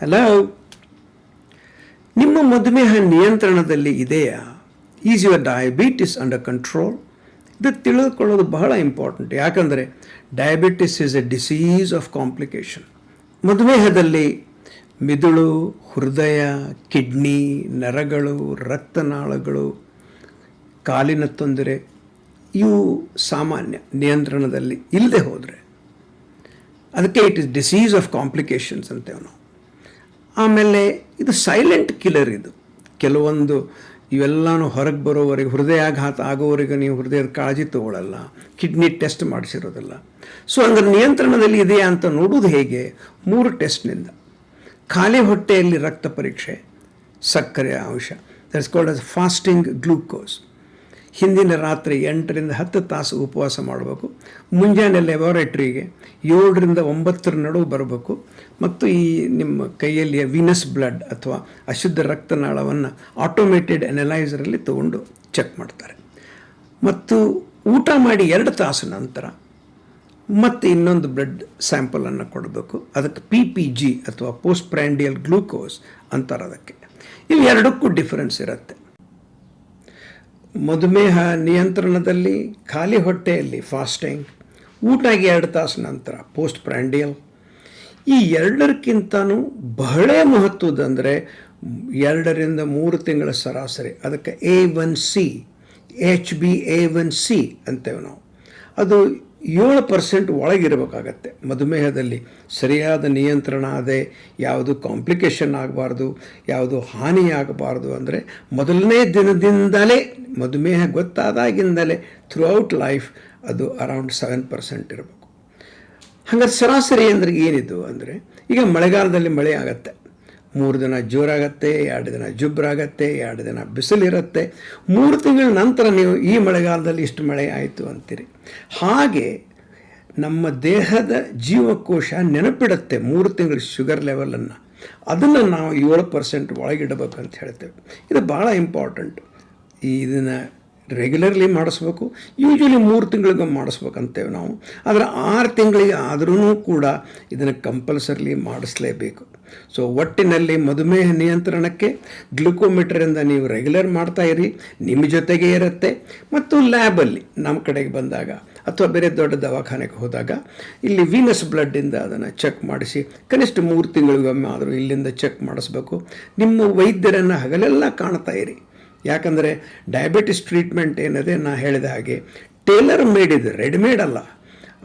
Hello ನಿಮ್ಮ ಮಧುಮೇಹ ನಿಯಂತ್ರಣದಲ್ಲಿ ಇದೆಯಾ? Is your diabetes under control ಇದು ತಿಳಿದುಕೊಳ್ಳೋದು ಬಹಳ ಇಂಪಾರ್ಟೆಂಟ್ ಯಾಕಂದರೆ diabetes is a disease of complication ಮಧುಮೇಹದಲ್ಲಿ ಮಿದುಳು, ಹೃದಯ, ಕಿಡ್ನಿ, ನರಗಳು, ರಕ್ತನಾಳಗಳು, ಕಾಲಿನ ತೊಂದರೆ, ಇವು ಸಾಮಾನ್ಯ ನಿಯಂತ್ರಣದಲ್ಲಿ ಇಲ್ಲದೆ ಹೋದರೆ, ಅದಕ್ಕೆ it is disease of complications ಅಂತೇವೆ ನಾವು ಆಮೇಲೆ ಇದು ಸೈಲೆಂಟ್ ಕಿಲ್ಲರ್ ಇದು. ಕೆಲವೊಂದು ಇವೆಲ್ಲನೂ ಹೊರಗೆ ಬರೋವರೆಗೆ, ಹೃದಯಾಘಾತ ಆಗೋವರೆಗೂ ನೀವು ಹೃದಯದ ಕಾಳಜಿ ತಗೊಳ್ಳಲ್ಲ ಕಿಡ್ನಿ ಟೆಸ್ಟ್ ಮಾಡಿಸಿರೋದಿಲ್ಲ. ಸೊ ಅಂದರೆ ನಿಯಂತ್ರಣದಲ್ಲಿ ಇದೆಯಾ ಅಂತ ನೋಡೋದು ಹೇಗೆ? ಮೂರು ಟೆಸ್ಟ್ನಿಂದ ಖಾಲಿ ಹೊಟ್ಟೆಯಲ್ಲಿ ರಕ್ತ ಪರೀಕ್ಷೆ, ಸಕ್ಕರೆ ಅಂಶ that's called as fasting glucose ಹಿಂದಿನ ರಾತ್ರಿ ಎಂಟರಿಂದ ಹತ್ತು ತಾಸು ಉಪವಾಸ ಮಾಡಬೇಕು. ಮುಂಜಾನೆ ಲ್ಯಾಬೊರೇಟ್ರಿಗೆ ಏಳರಿಂದ ಒಂಬತ್ತರ ನಡುವೆ ಬರಬೇಕು. ಮತ್ತು ಈ ನಿಮ್ಮ ಕೈಯಲ್ಲಿ ವಿನಸ್ ಬ್ಲಡ್ ಅಥವಾ ಅಶುದ್ಧ ರಕ್ತನಾಳವನ್ನು ಆಟೋಮೇಟೆಡ್ ಅನಲೈಸರಲ್ಲಿ ತಗೊಂಡು ಚೆಕ್ ಮಾಡ್ತಾರೆ. ಮತ್ತು ಊಟ ಮಾಡಿ ಎರಡು ತಾಸು ನಂತರ ಮತ್ತು ಇನ್ನೊಂದು ಬ್ಲಡ್ ಸ್ಯಾಂಪಲನ್ನು ಕೊಡಬೇಕು. ಅದಕ್ಕೆ ಪಿ ಪಿ ಜಿ ಅಥವಾ ಪೋಸ್ಟ್ ಪ್ರ್ಯಾಂಡಿಯಲ್ ಗ್ಲೂಕೋಸ್ ಅಂತಾರೆ ಅದಕ್ಕೆ. ಇವು ಎರಡಕ್ಕೂ ಡಿಫರೆನ್ಸ್ ಇರುತ್ತೆ. ಮಧುಮೇಹ ನಿಯಂತ್ರಣದಲ್ಲಿ, ಖಾಲಿ ಹೊಟ್ಟೆಯಲ್ಲಿ ಫಾಸ್ಟಿಂಗ್ ಊಟಕ್ಕೆ ಎರಡು ತಾಸು ನಂತರ, ಪೋಸ್ಟ್ ಪ್ರ್ಯಾಂಡಿಯಲ್ ಈ ಎರಡಕ್ಕಿಂತನೂ ಬಹಳ ಮಹತ್ವದಂದರೆ ಎರಡರಿಂದ ಮೂರು ತಿಂಗಳ ಸರಾಸರಿ. ಅದಕ್ಕೆ A one C H B A one C ಅಂತೇವೆ ನಾವು. ಅದು ಏಳು ಪರ್ಸೆಂಟ್ ಒಳಗಿರಬೇಕಾಗತ್ತೆ. ಮಧುಮೇಹದಲ್ಲಿ ಸರಿಯಾದ ನಿಯಂತ್ರಣ ಅದೇ, ಯಾವುದು ಕಾಂಪ್ಲಿಕೇಶನ್ ಆಗಬಾರ್ದು, ಯಾವುದು ಹಾನಿ ಆಗಬಾರ್ದು ಅಂದರೆ ಮೊದಲನೇ ದಿನದಿಂದಲೇ ಮಧುಮೇಹ ಗೊತ್ತಾದಾಗಿಂದಲೇ ಥ್ರೂ ಔಟ್ ಲೈಫ್ ಅದು ಅರೌಂಡ್ ಸೆವೆನ್ ಪರ್ಸೆಂಟ್ ಇರಬೇಕು. ಹಾಗಾದ್ರೆ ಸರಾಸರಿ ಅಂದ್ರೆ ಏನಿದು ಅಂದರೆ, ಈಗ ಮಳೆಗಾಲದಲ್ಲಿ ಮಳೆ ಆಗತ್ತೆ. ಮೂರು ದಿನ ಜೋರಾಗತ್ತೆ, ಎರಡು ದಿನ ಜುಬ್ರಾಗತ್ತೆ, ಎರಡು ದಿನ ಬಿಸಿಲಿರುತ್ತೆ. ಮೂರು ತಿಂಗಳ ನಂತರ ನೀವು ಈ ಮಳೆಗಾಲದಲ್ಲಿ ಇಷ್ಟು ಮಳೆ ಆಯಿತು ಅಂತೀರಿ. ಹಾಗೆ ನಮ್ಮ ದೇಹದ ಜೀವಕೋಶ ನೆನಪಿಡುತ್ತೆ ಮೂರು ತಿಂಗಳ ಶುಗರ್ ಲೆವೆಲನ್ನು ಅದನ್ನು ನಾವು ಏಳು ಪರ್ಸೆಂಟ್ ಒಳಗಿಡಬೇಕು ಅಂತ ಹೇಳ್ತೇವೆ. ಇದು ಭಾಳ ಇಂಪಾರ್ಟೆಂಟ್ ಇದನ್ನು ರೆಗ್ಯುಲರ್ಲಿ ಮಾಡಿಸ್ಬೇಕು. ಯೂಶ್ವಲಿ ಮೂರು ತಿಂಗಳಿಗೆ ಮಾಡಿಸ್ಬೇಕಂತೇವೆ ನಾವು. ಆದರೆ ಆರು ತಿಂಗಳಿಗೆ ಆದರೂ ಕೂಡ ಇದನ್ನು ಕಂಪಲ್ಸರಿಲಿ ಮಾಡಿಸಲೇಬೇಕು. ಸೊ ಒಟ್ಟಿನಲ್ಲಿ ಮಧುಮೇಹ ನಿಯಂತ್ರಣಕ್ಕೆ ಗ್ಲುಕೋಮೀಟರಿಂದ ನೀವು ರೆಗ್ಯುಲರ್ ಮಾಡ್ತಾ ಇರಿ. ನಿಮ್ಮ ಜೊತೆಗೆ ಇರುತ್ತೆ. ಮತ್ತು ಲ್ಯಾಬಲ್ಲಿ ನಮ್ಮ ಕಡೆಗೆ ಬಂದಾಗ ಅಥವಾ ಬೇರೆ ದೊಡ್ಡ ದವಾಖಾನೆಗೆ ಹೋದಾಗ ಇಲ್ಲಿ ವೀನಸ್ ಬ್ಲಡ್ಡಿಂದ ಅದನ್ನು ಚೆಕ್ ಮಾಡಿಸಿ, ಕನಿಷ್ಠ ಮೂರು ತಿಂಗಳಿಗೊಮ್ಮೆ ಆದರೂ ಇಲ್ಲಿಂದ ಚೆಕ್ ಮಾಡಿಸ್ಬೇಕು. ನಿಮ್ಮ ವೈದ್ಯರನ್ನು ಹಗಲೆಲ್ಲ ಕಾಣ್ತಾ ಇರಿ. ಯಾಕಂದರೆ ಡಯಾಬಿಟಿಸ್ ಟ್ರೀಟ್ಮೆಂಟ್ ಏನಿದೆ ನಾನು ಹೇಳಿದ ಹಾಗೆ. ಟೇಲರ್ ಮೇಡ್ ಇದೆ ರೆಡಿಮೇಡ್ ಅಲ್ಲ.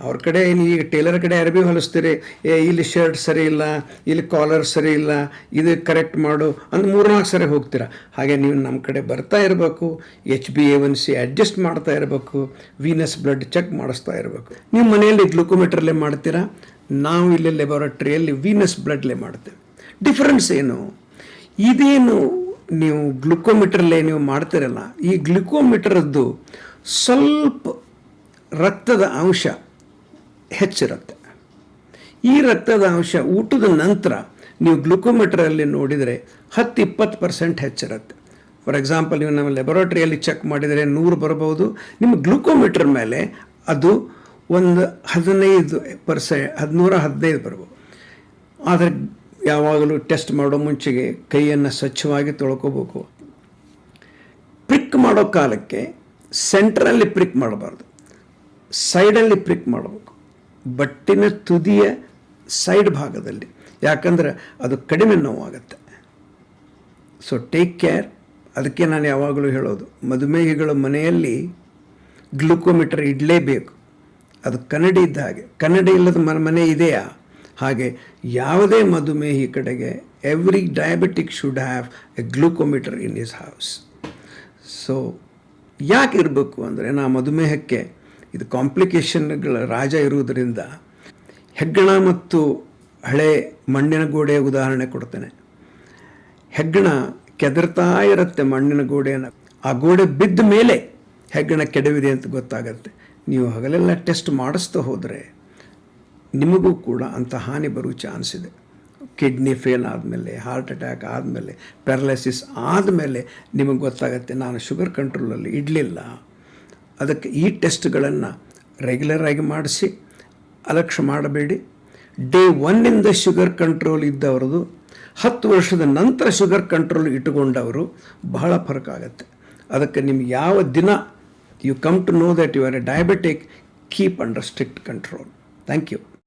ಅವ್ರ ಕಡೆ ಏನು ಈಗ ಟೇಲರ್ ಕಡೆ ಅರಬಿ ಹೊಲಿಸ್ತೀರಿ? ಏ, ಇಲ್ಲಿ ಶರ್ಟ್ ಸರಿ ಇಲ್ಲ, ಇಲ್ಲಿ ಕಾಲರ್ ಸರಿ ಇಲ್ಲ, ಇದು ಕರೆಕ್ಟ್ ಮಾಡು ಅಂದ್ರೆ ಮೂರ್ನಾಲ್ಕು ಸರಿ ಹೋಗ್ತೀರಾ. ಹಾಗೆ ನೀವು ನಮ್ಮ ಕಡೆ ಬರ್ತಾ ಇರಬೇಕು H B A one C adjust ಮಾಡ್ತಾ ಇರಬೇಕು ವೀನಸ್ ಬ್ಲಡ್ ಚೆಕ್ ಮಾಡಿಸ್ತಾ ಇರಬೇಕು. ನೀವು ಮನೆಯಲ್ಲಿ ಗ್ಲುಕೋಮೀಟ್ರಲ್ಲೇ ಮಾಡ್ತೀರಾ? ನಾವು ಇಲ್ಲಿ ಲೆಬಾರಟ್ರಿಯಲ್ಲಿ ವೀನಸ್ ಬ್ಲಡ್ಲೇ ಮಾಡ್ತೇವೆ. ಡಿಫ್ರೆನ್ಸ್ ಏನು? ಇದೇನು ನೀವು ಗ್ಲುಕೋಮೀಟ್ರಲ್ಲೇ ನೀವು ಮಾಡ್ತಿರಲ್ಲ, ಈ ಗ್ಲುಕೋಮೀಟರದ್ದು ಸ್ವಲ್ಪ ರಕ್ತದ ಅಂಶ ಹೆಚ್ಚಿರುತ್ತೆ. ಈ ರಕ್ತದ ಅಂಶ ಊಟದ ನಂತರ ನೀವು ಗ್ಲುಕೋಮೀಟ್ರಲ್ಲಿ ನೋಡಿದರೆ ಹತ್ತು ಇಪ್ಪತ್ತು ಪರ್ಸೆಂಟ್ ಹೆಚ್ಚಿರುತ್ತೆ. ಫಾರ್ ಎಕ್ಸಾಂಪಲ್ ನೀವು ನಮ್ಮ ಲೆಬೊರೇಟ್ರಿಯಲ್ಲಿ ಚೆಕ್ ಮಾಡಿದರೆ ನೂರು ಬರಬಹುದು. ನಿಮ್ಮ ಗ್ಲುಕೋಮೀಟ್ರ್ ಮೇಲೆ ಅದು ಒಂದು ಹದಿನೈದು ಪರ್ಸೆ, ಹದಿನೂರ ಹದಿನೈದು ಬರ್ಬೋದು ಆದರೆ ಯಾವಾಗಲೂ ಟೆಸ್ಟ್ ಮಾಡೋ ಮುಂಚೆಗೆ ಕೈಯನ್ನು ಸ್ವಚ್ಛವಾಗಿ ತೊಳ್ಕೋಬೇಕು. ಪ್ರಿಕ್ ಮಾಡೋ ಕಾಲಕ್ಕೆ ಸೆಂಟ್ರಲ್ಲಿ ಪ್ರಿಕ್ ಮಾಡಬಾರ್ದು. ಸೈಡಲ್ಲಿ ಪ್ರಿಕ್ ಮಾಡಬೇಕು. ಬಟ್ಟಿನ ತುದಿಯ ಸೈಡ್ ಭಾಗದಲ್ಲಿ. ಯಾಕಂದರೆ ಅದು ಕಡಿಮೆ ನೋವಾಗುತ್ತೆ. ಸೊ ಟೇಕ್ ಕೇರ್ ಅದಕ್ಕೆ ನಾನು ಯಾವಾಗಲೂ ಹೇಳೋದು, ಮಧುಮೇಹಿಗಳ ಮನೆಯಲ್ಲಿ ಗ್ಲುಕೋಮೀಟರ್ ಇಡಲೇಬೇಕು. ಅದು ಕನ್ನಡಿ ಇದ್ದ ಹಾಗೆ. ಕನ್ನಡಿ ಇಲ್ಲದ ಮನೆ ಇದೆಯಾ? ಹಾಗೆ ಯಾವುದೇ ಮಧುಮೇಹಿ ಕಡೆಗೆ every diabetic should have a glucometer in his house so ಯಾಕೆ ಇರಬೇಕು ಅಂದರೆ ನಾ ಮಧುಮೇಹಕ್ಕೆ ಇದು ಕಾಂಪ್ಲಿಕೇಶನ್ಗಳ ರಾಜ ಇರುವುದರಿಂದ ಹೆಗ್ಗಣ ಮತ್ತು ಹಳೆ ಮಣ್ಣಿನ ಗೋಡೆಯ ಉದಾಹರಣೆ ಕೊಡ್ತೇನೆ. ಹೆಗ್ಗಣ ಕೆದರ್ತಾ ಇರುತ್ತೆ ಮಣ್ಣಿನ ಗೋಡೆಯನ್ನು. ಆ ಗೋಡೆ ಬಿದ್ದ ಮೇಲೆ ಹೆಗ್ಗಣ ಕೆಡವಿದೆ ಅಂತ ಗೊತ್ತಾಗತ್ತೆ. ನೀವು ಹಗಲೆಲ್ಲ ಟೆಸ್ಟ್ ಮಾಡಿಸ್ತಾ ಹೋದರೆ ನಿಮಗೂ ಕೂಡ ಅಂಥ ಹಾನಿ ಬರೋ ಚಾನ್ಸ್ ಇದೆ. ಕಿಡ್ನಿ ಫೇಲ್ ಆದಮೇಲೆ ಹಾರ್ಟ್ ಅಟ್ಯಾಕ್ ಆದಮೇಲೆ ಪ್ಯಾರಲೈಸಿಸ್ ಆದಮೇಲೆ ನಿಮಗೆ ಗೊತ್ತಾಗುತ್ತೆ, ನಾನು ಶುಗರ್ ಕಂಟ್ರೋಲಲ್ಲಿ ಇಡಲಿಲ್ಲ. ಅದಕ್ಕೆ ಈ ಟೆಸ್ಟ್ಗಳನ್ನು ರೆಗ್ಯುಲರಾಗಿ ಮಾಡಿಸಿ ಅಲಕ್ಷ ಮಾಡಬೇಡಿ. ಡೇ ಒನ್ನಿಂದ ಶುಗರ್ ಕಂಟ್ರೋಲ್ ಇದ್ದವ್ರದ್ದು ಹತ್ತು ವರ್ಷದ ನಂತರ ಶುಗರ್ ಕಂಟ್ರೋಲ್ ಇಟ್ಟುಕೊಂಡವರು ಬಹಳ ಫರಕ್ ಆಗುತ್ತೆ. ಅದಕ್ಕೆ ನಿಮ್ಗೆ ಯಾವ ದಿನ you come to know that you are a diabetic keep under strict control thank you